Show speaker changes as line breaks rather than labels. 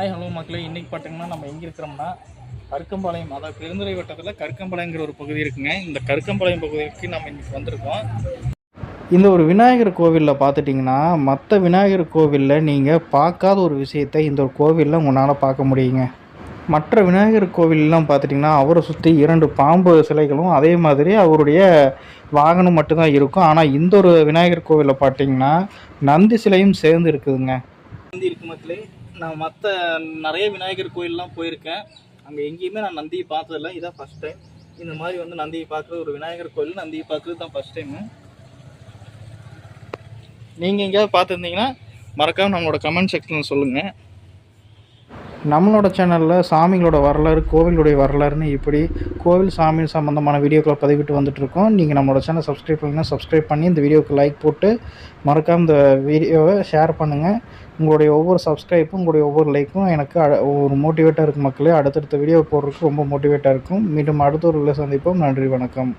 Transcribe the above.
Hi hello மக்களே. இன்றைக்கி பார்த்தீங்கன்னா நம்ம எங்கே இருக்கிறோம்னா கருக்கம்பாளையம். அதாவது பெருந்துறை வட்டத்தில் கருக்கம்பாளையங்கிற ஒரு பகுதி இருக்குங்க. இந்த கருக்கம்பாளையம் பகுதிக்கு நம்ம இன்றைக்கி வந்திருக்கோம். இந்த ஒரு விநாயகர் கோவிலில் பார்த்துட்டிங்கன்னா மற்ற விநாயகர் கோவிலில் நீங்கள் பார்க்காத ஒரு விஷயத்தை இந்த ஒரு கோவிலில் உங்களால் பார்க்க முடியுங்க. மற்ற விநாயகர் கோவிலெலாம் பார்த்துட்டிங்கன்னா அவரை சுற்றி இரண்டு பாம்பு சிலைகளும் அதே மாதிரி அவருடைய வாகனம் மட்டும்தான் இருக்கும். ஆனால் இந்த ஒரு விநாயகர் கோவிலில் பார்த்தீங்கன்னா நந்தி சிலையும் சேர்ந்து இருக்குதுங்க. நந்தி இருக்கு மக்களே. நான் மற்ற நிறைய விநாயகர் கோயிலெலாம் போயிருக்கேன். அங்கே எங்கேயுமே நான் நந்தியை பார்த்ததில்ல. இதான் ஃபஸ்ட் டைம் இந்த மாதிரி வந்து நந்தியை பார்க்குற ஒரு விநாயகர் கோயில் நந்தியை பார்க்குறது தான் ஃபஸ்ட் டைமு நீங்கள் எங்கேயாவது பார்த்துருந்தீங்கன்னா மறக்காமல் நம்மளோட கமெண்ட் செக்ஷனில் சொல்லுங்கள் நம்மளோட சேனலில் சாமிகளோட வரலாறு கோவிலுடைய வரலாறுன்னு இப்படி கோவில் சாமி சம்மந்தமான வீடியோக்களை பதிவிட்டு வந்துட்டுருக்கோம். நீங்கள் நம்மளோட சேனல் சப்ஸ்கிரைப் பண்ணிங்கன்னா சப்ஸ்கிரைப் பண்ணி இந்த வீடியோவுக்கு லைக் போட்டு மறக்காம இந்த வீடியோவை ஷேர் பண்ணுங்கள் உங்களுடைய ஒவ்வொரு சப்ஸ்கிரைப்பும் உங்களுடைய ஒவ்வொரு லைக்கும் எனக்கு அ- ஒரு மோட்டிவேட்டாக இருக்கும் மக்களே. அடுத்தடுத்த வீடியோ போடுறதுக்கு ரொம்ப மோட்டிவேட்டாக இருக்கும். மீண்டும் அடுத்த ஒரு சந்திப்போம். நன்றி வணக்கம்.